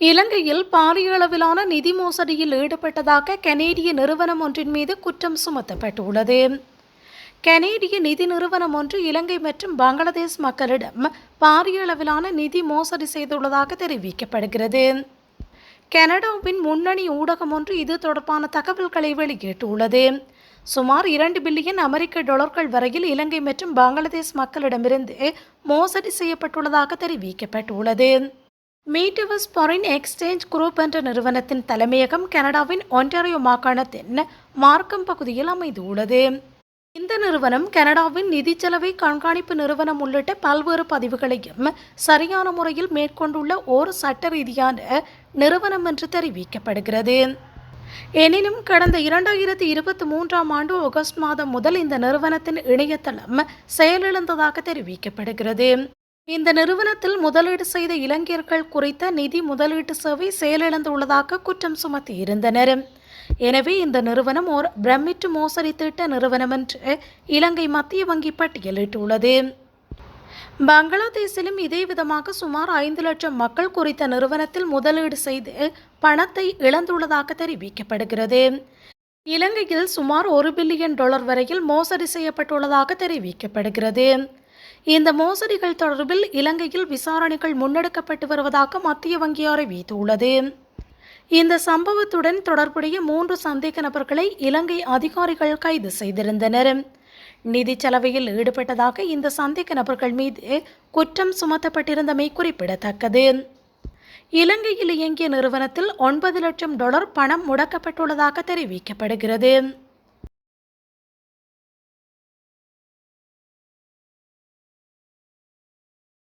இலங்கையில் பாரிய அளவிலான நிதி மோசடியில் ஈடுபட்டதாக கனேடிய நிறுவனம் ஒன்றின் மீது குற்றம் சுமத்தப்பட்டுள்ளது. கனேடிய நிதி நிறுவனம் ஒன்று இலங்கை மற்றும் பங்களாதேஷ் மக்களிடம் பாரிய அளவிலான நிதி மோசடி செய்துள்ளதாக தெரிவிக்கப்படுகிறது. கனடாவின் முன்னணி ஊடகம் ஒன்று இது தொடர்பான தகவல்களை வெளியிட்டுள்ளது. சுமார் இரண்டு பில்லியன் அமெரிக்க டாலர்கள் வரையில் இலங்கை மற்றும் பங்களாதேஷ் மக்களிடமிருந்து மோசடி செய்யப்பட்டுள்ளதாக தெரிவிக்கப்பட்டுள்ளது. மீட்டவர்ஸ் ஃபாரின் எக்ஸ்சேஞ்ச் குரூப் என்ற நிறுவனத்தின் தலைமையகம் கனடாவின் ஒன்டாரியோ மாகாணத்தின் மார்க்கம் பகுதியில் அமைந்துள்ளது. இந்த நிறுவனம் கனடாவின் நிதி செலவை கண்காணிப்பு நிறுவனம் உள்ளிட்ட பல்வேறு பதிவுகளையும் சரியான முறையில் மேற்கொண்டுள்ள ஒரு சட்ட ரீதியான நிறுவனம் என்று தெரிவிக்கப்படுகிறது. எனினும் கடந்த இரண்டாயிரத்தி இருபத்தி மூன்றாம் ஆண்டு ஆகஸ்ட் மாதம் முதல் இந்த நிறுவனத்தின் இணையதளம் செயலிழந்ததாக தெரிவிக்கப்படுகிறது. இந்த நிறுவனத்தில் முதலீடு செய்த இளைஞர்கள் குறித்த நிதி முதலீட்டு சேவை செயலிழந்துள்ளதாக குற்றம் சுமத்தியிருந்தனர் எனவே இந்த நிறுவனம் ஓர் பிரமிட்டு மோசடி திட்ட நிறுவனம் என்று இலங்கை மத்திய வங்கி பட்டியலிட்டுள்ளது. பங்களாதேஷிலும் இதே விதமாக சுமார் ஐந்து லட்சம் மக்கள் குறித்த நிறுவனத்தில் முதலீடு செய்து பணத்தை இழந்துள்ளதாக தெரிவிக்கப்படுகிறது. இலங்கையில் சுமார் ஒரு பில்லியன் டாலர் வரையில் மோசடி செய்யப்பட்டுள்ளதாக தெரிவிக்கப்படுகிறது. இந்த மோசடிகள் தொடர்பில் இலங்கையில் விசாரணைகள் முன்னெடுக்கப்பட்டு வருவதாக மத்திய வங்கி அறிவித்துள்ளது. இந்த சம்பவத்துடன் தொடர்புடைய மூன்று சந்தேக நபர்களை இலங்கை அதிகாரிகள் கைது செய்திருந்தனர். நிதி செலவையில் ஈடுபட்டதாக இந்த சந்தேக நபர்கள் மீது குற்றம் சுமத்தப்பட்டிருந்தமை குறிப்பிடத்தக்கது. இலங்கையில் இயங்கிய நிறுவனத்தில் ஒன்பது லட்சம் டாலர் பணம் முடக்கப்பட்டுள்ளதாக தெரிவிக்கப்படுகிறது.